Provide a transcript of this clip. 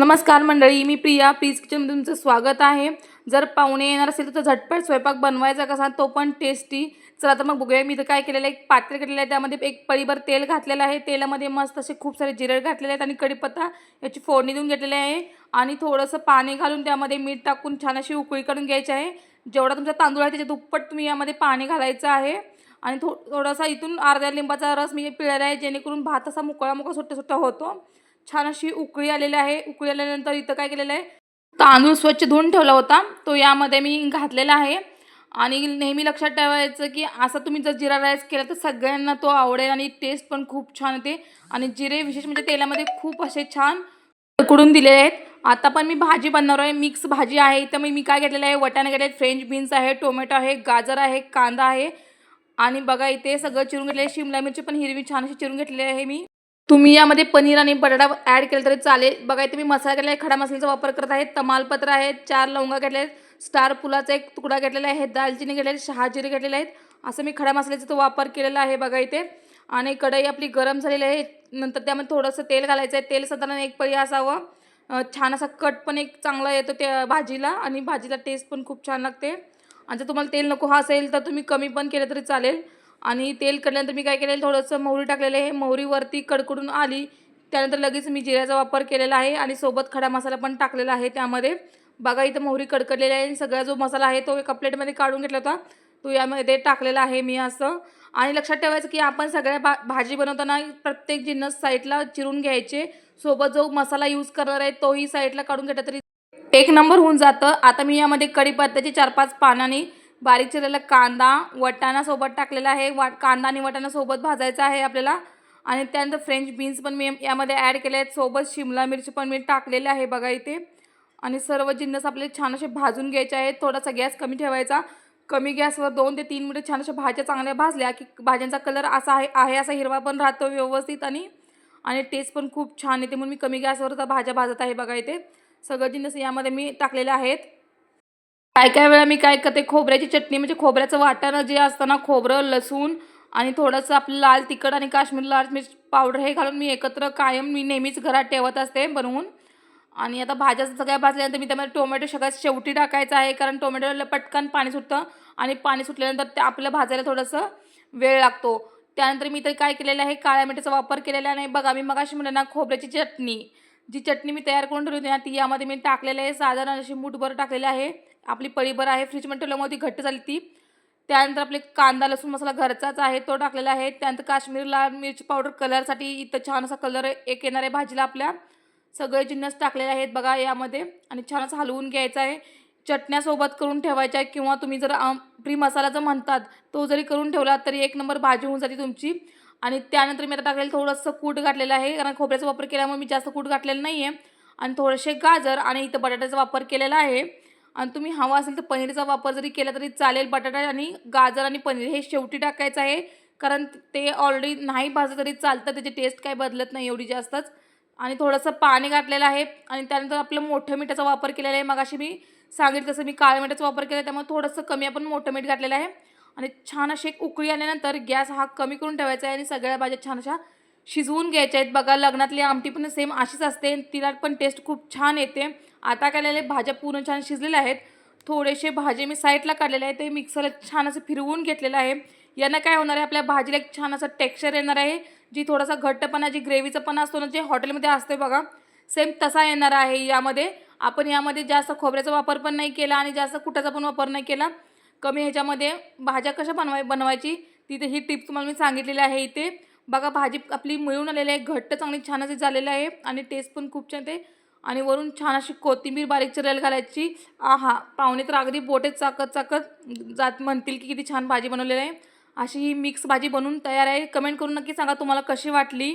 नमस्कार मंडळी मी प्रिया. प्लीज किचनमध्ये तुमचं स्वागत आहे. जर पाहुणे येणार असेल तर झटपट स्वयंपाक बनवायचा कसा तो पण टेस्टी चला तर मग बघूया मी तर काय केलेलं आहे. एक पात्र केलेलं आहे त्यामध्ये एक पळीभर तेल घातलेलं आहे. तेलामध्ये मस्त असे खूप सारे जिरे घातलेले आहेत आणि कढीपत्ता याची फोडणी देऊन घेतलेली आहे. आणि थोडंसं पाणी घालून त्यामध्ये मीठ टाकून छान अशी उकळी काढून घ्यायची आहे. जेवढा तुमचा तांदूळ आहे त्याच्या दुप्पट तुम्ही यामध्ये पाणी घालायचं आहे. आणि थो थोडासा इथून अर्ध्या लिंबाचा रस मी पिळायला आहे जेणेकरून भात असा मोकळा मोकळा सुट्टा सुट्टा होतो. छान अशी उकळी आलेली आहे. उकळी आल्यानंतर इथं काय केलेलं आहे? तांदूळ स्वच्छ धुवून ठेवला होता. तो यामध्ये मी घातलेला आहे. आणि नेहमी लक्षात ठेवायचं की असा तुम्ही जर जिरा राईस केला तर सगळ्यांना तो आवडेल आणि टेस्ट पण खूप छान येते. आणि जिरे विशेष म्हणजे तेलामध्ये खूप असे छान उकडून दिलेले आहेत. आता पण मी भाजी बनणार आहे. मिक्स भाजी आहे. तर मी मी काय घेतलेलं आहे? वटाणे घेतले आहेत. फ्रेंच बीन्स आहे टोमॅटो आहे गाजर आहे कांदा आहे. आणि बघा इथे सगळं चिरून घेतले आहे. शिमला मिरची पण हिरवी छान अशी चिरून घेतलेली आहे मी. तुम्ही यामध्ये पनीर आणि बटाटा ॲड केलं तरी चालेल. बघा इथे मी मसाला घेतला आहे खडा मसाल्याचा वापर करत आहे. तमालपत्र आहे चार लवंगा घेतले आहेत स्टार फुलाचा एक तुकडा घेतलेला आहे दालचिनी घेतलेले आहे शहाजिरे घेतलेले आहेत. असं मी खडा मसाल्याचा तो वापर केलेला आहे बघा इथे. आणि कढई आपली गरम झालेली आहे. नंतर त्यामध्ये थोडंसं तेल घालायचं आहे. तेल साधारण एक पळी असावं. छान असा कट पण एक चांगला येतो त्या भाजीला आणि भाजीला टेस्ट पण खूप छान लागते. आणि जर तुम्हाला तेल नको हा असेल तर तुम्ही कमी पण केलं तरी चालेल. आणि तेल कडल्यानंतर मी काय केलेलं थोडंसं मोहरी टाकलेलं आहे. मोहरीवरती कडकडून आली. त्यानंतर लगेच मी जिऱ्याचा वापर केलेला आहे आणि सोबत खडा मसाला पण टाकलेला आहे त्यामध्ये. बघा इथं मोहरी कडकडलेली आहे आणि सगळा जो मसाला आहे तो एका प्लेटमध्ये काढून घेतला होता. तो यामध्ये टाकलेला आहे मी असं. आणि लक्षात ठेवायचं की आपण सगळ्या भा भाजी बनवताना प्रत्येक जिन्नस साईडला चिरून घ्यायचे. सोबत जो मसाला यूज करणार आहे तोही साईडला काढून घेतला तरी एक नंबर होऊन जातं. आता मी यामध्ये कढीपत्त्याचे चार पाच पानाने बारीक चिरलेला कांदा वटाणा सोबत टाकलेला आहे. वा कांदा आणि वटाणा सोबत भाजायचा आहे आपल्याला. आणि त्यानंतर फ्रेंच बीन्स पण मी यामध्ये ॲड केले आहेत. सोबत शिमला मिरची पण मी टाकलेले आहे बघा इथे. आणि सर्व जिन्नस आपले छान असे भाजून घ्यायचे आहेत. थोडासा गॅस कमी ठेवायचा. कमी गॅसवर दोन ते तीन मिनिट छान अशा भाज्या चांगल्या भाजल्या की भाज्यांचा कलर असा आहे आहे असा हिरवा पण राहतो व्यवस्थित आणि आणि टेस्ट पण खूप छान येते म्हणून मी कमी गॅसवर भाज्या भाजत आहे बघा इथे. सगळं जिन्नस यामध्ये मी टाकलेले आहेत. काय काय वेळा मी काय करते खोबऱ्याची चटणी म्हणजे खोबऱ्याचं वाटाणं जे असतं ना खोबरं लसूण आणि थोडंसं आपलं लाल तिखट आणि काश्मीर लाल मिर्च पावडर हे घालून मी एकत्र कायम मी नेहमीच घरात ठेवत असते बनवून. आणि आता भाज्या सगळ्या भाजल्यानंतर मी त्यामध्ये टोमॅटो सगळ्यात शेवटी टाकायचं आहे कारण टोमॅटोला पटकन पाणी सुटतं आणि पाणी सुटल्यानंतर ते आपलं भाजायला थोडंसं वेळ लागतो. त्यानंतर मी तर काय केलेलं आहे काळ्या मिठाचा वापर केलेला नाही बघा मी मगाशी म्हणलं ना खोबऱ्याची चटणी जी चटणी मी तयार करून ठेवली होती ना ती यामध्ये मी टाकलेली आहे. साधारण अशी मूठभर टाकलेली आहे. आपली पळीभर आहे फ्रीजमध्ये ठेवल्यामुळे ती घट्ट झाली ती. त्यानंतर आपले कांदा लसूण मसाला घरचाच आहे तो टाकलेला आहे. त्यानंतर काश्मीर लाल मिरची पावडर कलरसाठी इथं छान असा कलर एक येणार आहे भाजीला आपल्या. सगळे जिन्नस टाकलेले आहेत बघा यामध्ये. आणि छान असं हलवून घ्यायचं आहे. चटण्यासोबत करून ठेवायचं आहे किंवा तुम्ही जर प्री मसाला जर म्हणतात तो जरी करून ठेवला तरी एक नंबर भाजी होऊन जाते तुमची. आणि त्यानंतर मी आता टाकलेलं थोडंसं कूट घातलेलं आहे. कारण खोबऱ्याचा वापर केल्यामुळे मी जास्त कूट घातलेलं नाही आहे आणि थोडेसे गाजर आणि इथं बटाट्याचा वापर केलेला आहे. आणि तुम्ही हवा असेल तर पनीरचा वापर जरी केला तरी चालेल बटाटा आणि गाजर आणि पनीर हे शेवटी टाकायचं आहे. कारण ते ऑलरेडी नाही भाजलं तरी चालतं त्याची टेस्ट काही बदलत नाही एवढी जास्तच. आणि थोडंसं पाणी घातलेलं आहे आणि त्यानंतर आपलं मोठं मिठाचा वापर केलेला आहे. मगाशी मी सांगितलं तसं मी काळ्या मिठाचा वापर केला त्यामुळे थोडंसं कमी आपण मोठं मीठ घातलेलं आहे. आणि छान अशी एक उकळी आल्यानंतर गॅस हा कमी करून ठेवायचा आहे आणि सगळ्या भाज्या छान अशा शिजवून घ्यायच्या आहेत. बघा लग्नातली आमटी पण सेम अशीच असते तिला पण टेस्ट खूप छान येते. आता काढलेले भाज्या पूर्ण छान शिजलेल्या आहेत. थोडेसे भाजी मी साईडला काढलेले आहे ते मिक्सरला छान असं फिरवून घेतलेलं आहे. यानं काय होणार आहे? आपल्या भाजीला एक छान असं टेक्स्चर येणार आहे. जी थोडासा घट्टपणा जी ग्रेव्हीचा पण असतो ना जे हॉटेलमध्ये असते बघा सेम तसा येणार आहे यामध्ये. आपण यामध्ये जास्त खोबऱ्याचा वापर पण नाही केला आणि जास्त कुटाचा पण वापर नाही केला. कमी ह्याच्यामध्ये भाज्या कशा बनवाय बनवायची? तिथे ही टिप तुम्हाला मी सांगितलेली आहे इथे. बघा भाजी आपली मिळून आलेली आहे. घट्ट चांगली छान अशी झालेलं आहे आणि टेस्ट पण खूप छान ते आणि वरून छान अशी कोथिंबीर बारीक चिरायला घालायची. आहा पाहुणे तर अगदी बोटे चाकत चाकत जात म्हणतील की किती छान भाजी बनवलेली आहे. अशी ही मिक्स भाजी बनवून तयार आहे. कमेंट करून नक्की सांगा तुम्हाला कशी वाटली.